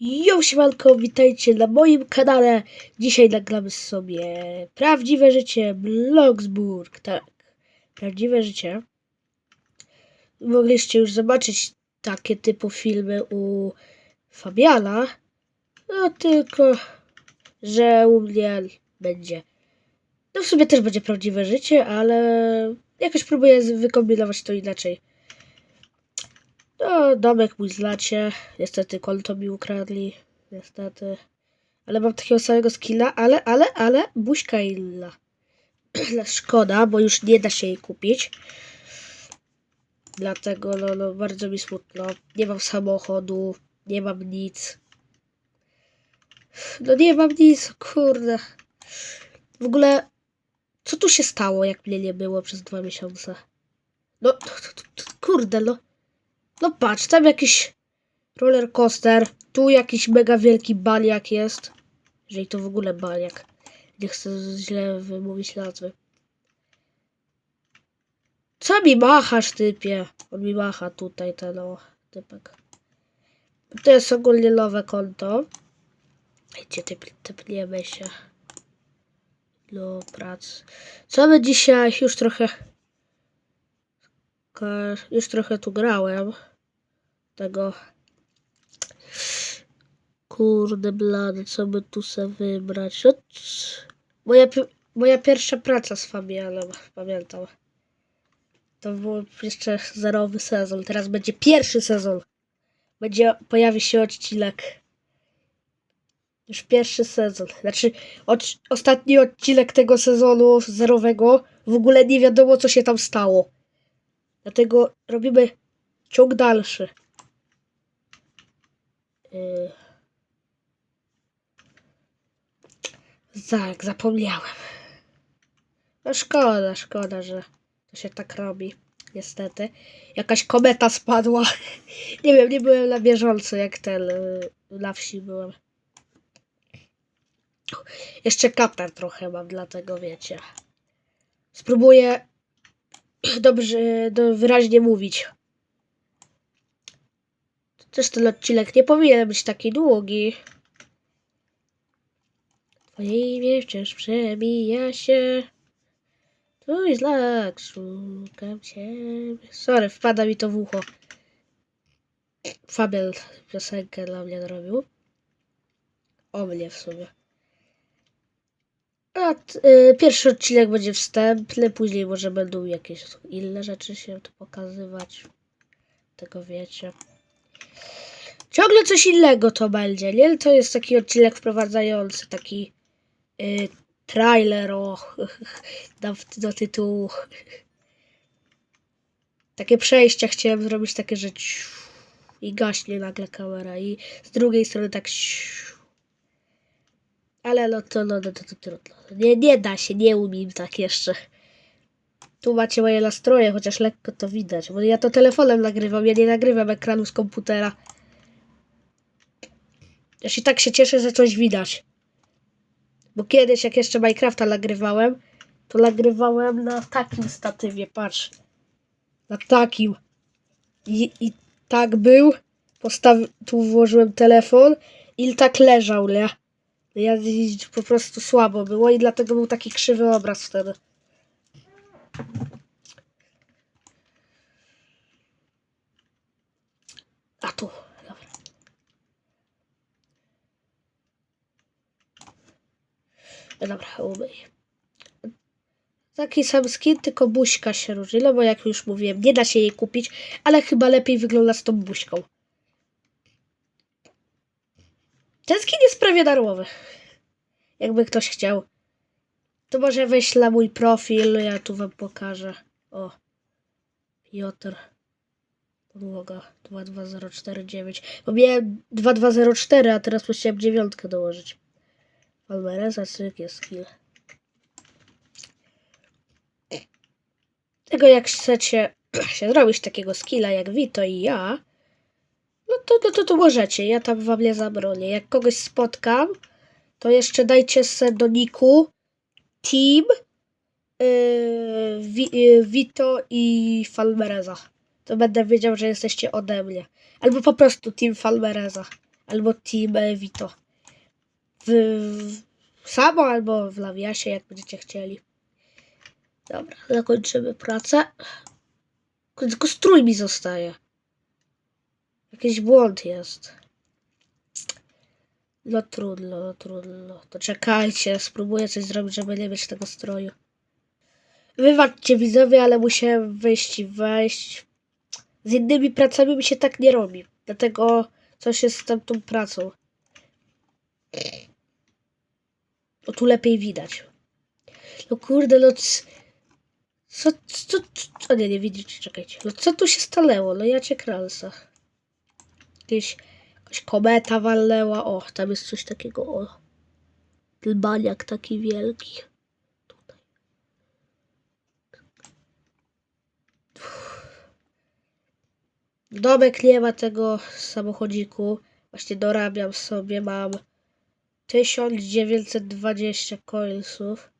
Jo, siemanko, witajcie na moim kanale. Dzisiaj nagramy sobie prawdziwe życie Bloxburg. Tak, prawdziwe życie. Mogliście już zobaczyć takie typu filmy u Fabiana. No tylko, że u mnie będzie. No w sumie też będzie prawdziwe życie, ale jakoś próbuję wykombinować to inaczej. No, domek mój znacie. Niestety konto mi ukradli. Niestety. Ale mam takiego samego skilla, ale, ale, ale buźka inna. Szkoda, bo już nie da się jej kupić. Dlatego, no, no, bardzo mi smutno. Nie mam samochodu, nie mam nic. No nie mam nic, kurde. W ogóle, co tu się stało, jak mnie nie było przez dwa miesiące? No, kurde, no. No patrz, tam jakiś roller coaster, tu jakiś mega wielki baniak jest. Jeżeli to w ogóle baniak. Nie chcę źle wymówić nazwy. Co mi machasz, typie? On mi macha tutaj, ten o, typek. To jest ogólnie nowe konto. Gdzie typ, typniemy się. Do pracy. Co my dzisiaj? Już trochę... Już trochę tu grałem. Tego... Kurde blady, co by tu se wybrać? No, c- moja, moja pierwsza praca z Fabianem, pamiętam. To był jeszcze zerowy sezon. Teraz będzie pierwszy sezon. Będzie, pojawi się odcinek. Już pierwszy sezon. Znaczy, odc- ostatni odcinek tego sezonu zerowego. W ogóle nie wiadomo, co się tam stało. Dlatego robimy ciąg dalszy. Yy. Tak, zapomniałem. No szkoda, szkoda, że to się tak robi. Niestety. Jakaś kometa spadła. Nie wiem, nie byłem na bieżąco jak ten yy, na wsi byłem. Jeszcze katar trochę mam, dlatego wiecie. Spróbuję dobrze, do, wyraźnie mówić. Też ten odcinek nie powinien być taki długi. Twoje imię wciąż przemija się. Twój znak, szukam ciebie. Sorry, wpada mi to w ucho. Fabian piosenkę dla mnie zrobił. O mnie w sumie. A, y, pierwszy odcinek będzie wstępny, później może będą jakieś inne rzeczy się tu pokazywać. Tego wiecie. Ciągle coś innego to będzie, nie? To jest taki odcinek wprowadzający, taki y, trailer o, do, do tytułu. Takie przejścia chciałem zrobić, takie, że i gaśnie nagle kamera i z drugiej strony tak ale no to, no, no, to, to trudno. Nie, nie da się, nie umiem tak jeszcze. Tu macie moje nastroje, chociaż lekko to widać, bo ja to telefonem nagrywam, ja nie nagrywam ekranu z komputera. Ja się tak się cieszę, że coś widać. Bo kiedyś, jak jeszcze Minecrafta nagrywałem, to nagrywałem na takim statywie, patrz. Na takim. I, i tak był. Postaw... Tu włożyłem telefon i tak leżał, nie? Ja po prostu słabo było i dlatego był taki krzywy obraz wtedy. A tu, dobra. Dobra, umyj. Taki sam skin, tylko buźka się różni, no bo jak już mówiłem, nie da się jej kupić, ale chyba lepiej wygląda z tą buźką. Ten skin jest prawie darmowy. Jakby ktoś chciał. To może na mój profil, ja tu wam pokażę. O. Piotr. Podłoga 22049. Bo miałem 2204, a teraz musiałem dziewiątkę dołożyć. Palmereza, jest skill. Tego jak chcecie się zrobić takiego skilla jak Vito i ja, no to, no to, to możecie. Ja tam wam nie zabronię. Jak kogoś spotkam, to jeszcze dajcie se do niku Team Wi- yy, Vito i Falmereza. To będę wiedział, że jesteście ode mnie. Albo po prostu Team Falmereza. albo Team e, Vito. W, w samo albo w Lawiasie, jak będziecie chcieli. Dobra, zakończymy pracę. Tylko strój mi zostaje. Jakiś błąd jest. No trudno, no trudno. To czekajcie, spróbuję coś zrobić, żeby nie mieć tego stroju. Wybaczcie widzowie, ale musiałem wyjść i wejść. Z innymi pracami mi się tak nie robi. Dlatego coś jest z tamtą pracą. O tu lepiej widać. No kurde, no co, co, co, o nie, nie widzicie, czekajcie. No co tu się stanęło? No ja cię kralsa. Jakieś, jakaś kometa walnęła. O, tam jest coś takiego, o. Taki wielki. Tutaj. Domek nie ma tego samochodziku. Właśnie dorabiam sobie, mam 1920 coinsów.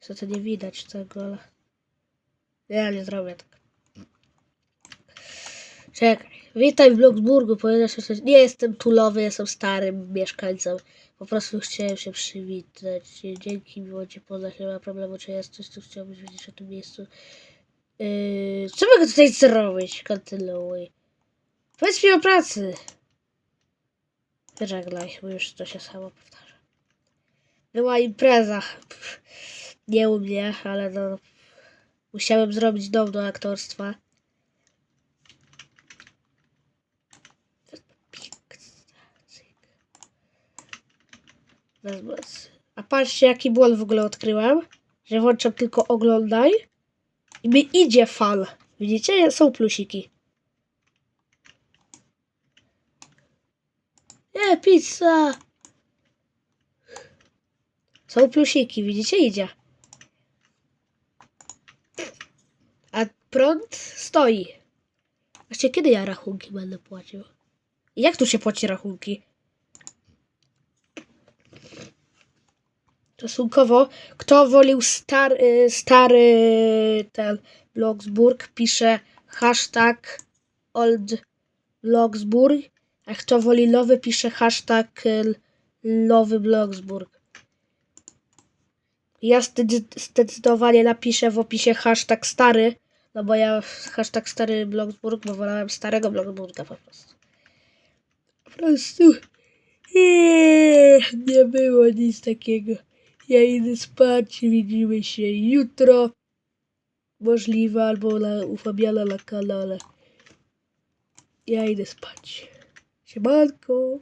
Co to nie widać tego, ale... Ja nie zrobię tak. Czekaj. Witaj w Bloksburgu, ponieważ jesteś... nie jestem tulowy, jestem starym mieszkańcem. Po prostu chciałem się przywitać. Dzięki, miło Cię poznać, nie ma problemu, czy jest coś, co chciałbyś wiedzieć o tym miejscu. Yy, co mogę tutaj zrobić? Kontynuuj. Powiedz mi o pracy. Żegnaj, bo już to się samo powtarza. Była impreza. Pff, Nie u mnie, ale no... Musiałem zrobić dom do aktorstwa. A patrzcie, jaki błąd w ogóle odkryłem. Że włączam tylko oglądaj. I mi idzie fal. Widzicie? Są plusiki. Nie, pizza! Są plusiki, widzicie? Idzie. A prąd stoi. Właściwie kiedy ja rachunki będę płacił? Jak tu się płaci rachunki? Stosunkowo, kto wolił y, stary ten Bloksburg, pisze hashtag old Bloksburg, a kto woli nowy, pisze hashtag y, nowy Bloksburg. Ja zdecyd- zdecydowanie napiszę w opisie hashtag stary, no bo ja hashtag stary Bloksburg, bo wolałem starego Bloksburga po prostu. Po prostu nie, nie było nic takiego. Ja idę spać, widzimy się jutro. Możliwe, albo na, u Fabiana na kanale. Ja idę spać. Siemanko.